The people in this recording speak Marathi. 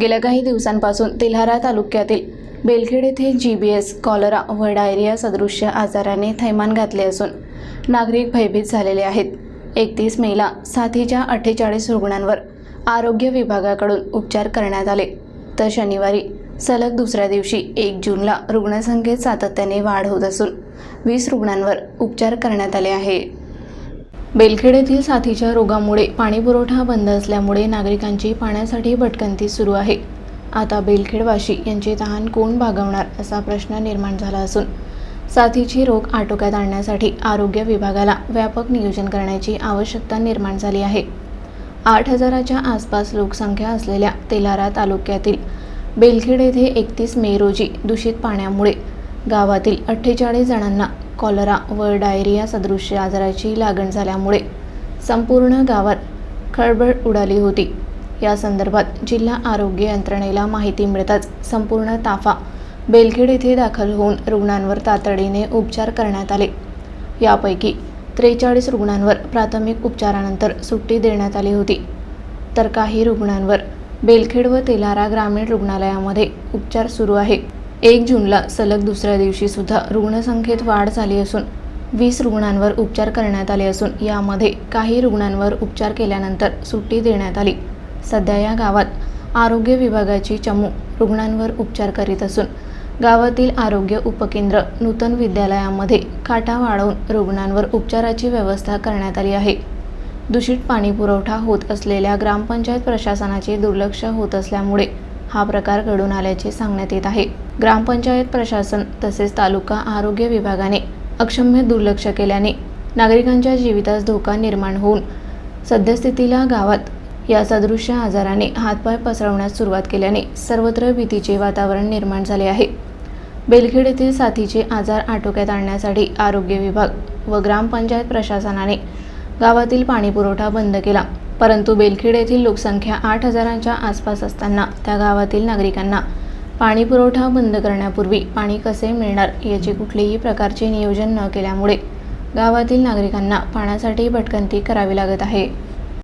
गेल्या काही दिवसांपासून तेल्हारा तालुक्यातील बेलखेड येथे जी बी एस कॉलरा व डायरिया सदृश्य आजाराने थैमान घातले असून नागरिक भयभीत झालेले आहेत. एकतीस मेला साथीच्या अठ्ठेचाळीस रुग्णांवर आरोग्य विभागाकडून उपचार करण्यात आले. तर शनिवारी सलग दुसऱ्या दिवशी एक जूनला रुग्णसंख्येत सातत्याने वाढ होत असून वीस रुग्णांवर उपचार करण्यात आले आहे. बेलखेड येथील साथीच्या रोगामुळे पाणीपुरवठा बंद असल्यामुळे नागरिकांची पाण्यासाठी भटकंती सुरू आहे. आता बेलखेडवाशी यांचे तहान कोण भागवणार असा प्रश्न निर्माण झाला असून साथीची रोग आटोक्यात आणण्यासाठी आरोग्य विभागाला व्यापक नियोजन करण्याची आवश्यकता निर्माण झाली आहे. आठ हजाराच्या आसपास लोकसंख्या असलेल्या तेलारा तालुक्यातील बेलखेड येथे एकतीस मे रोजी दूषित पाण्यामुळे गावातील अठ्ठेचाळीस जणांना कॉलरा व डायरिया सदृश्य आजाराची लागण झाल्यामुळे संपूर्ण गावात खळबळ उडाली होती. या संदर्भात जिल्हा आरोग्य यंत्रणेला माहिती मिळताच संपूर्ण ताफा बेलखेड येथे दाखल होऊन रुग्णांवर तातडीने उपचार करण्यात आले. यापैकी त्रेचाळीस रुग्णांवर प्राथमिक उपचारानंतर सुट्टी देण्यात आली होती. तर काही रुग्णांवर बेलखेड व तेलारा ग्रामीण रुग्णालयामध्ये उपचार सुरू आहे. एक जूनला सलग दुसऱ्या दिवशी सुद्धा रुग्णसंख्येत वाढ झाली असून वीस रुग्णांवर उपचार करण्यात आले असून यामध्ये काही रुग्णांवर उपचार केल्यानंतर सुट्टी देण्यात आली. सध्या या गावात आरोग्य विभागाची चमू रुग्णांवर उपचार करीत असून गावातील आरोग्य उपकेंद्र नूतन विद्यालयामध्ये काटा वाढवून रुग्णांवर उपचाराची व्यवस्था करण्यात आली आहे. दूषित पाणी पुरवठा होत असलेल्या ग्रामपंचायत प्रशासनाचे दुर्लक्ष होत असल्यामुळे हा प्रकार घडून आल्याचे सांगण्यात येत आहे. ग्रामपंचायत प्रशासन तसेच तालुका आरोग्य विभागाने अक्षम्य दुर्लक्ष केल्याने नागरिकांच्या जीवितास धोका निर्माण होऊन सद्यस्थितीला गावात या सदृश्य आजाराने हातपाय पसरवण्यास सुरुवात केल्याने सर्वत्र भीतीचे वातावरण निर्माण झाले आहे. बेलखेड येथील साथीचे आजार आटोक्यात आणण्यासाठी आरोग्य विभाग व ग्रामपंचायत प्रशासनाने गावातील पाणीपुरवठा बंद केला. परंतु बेलखेड येथील लोकसंख्या आठ हजारांच्या आसपास असताना त्या गावातील नागरिकांना पाणीपुरवठा बंद करण्यापूर्वी पाणी कसे मिळणार याचे कुठलेही प्रकारचे नियोजन न केल्यामुळे गावातील नागरिकांना पाण्यासाठी भटकंती करावी लागत आहे.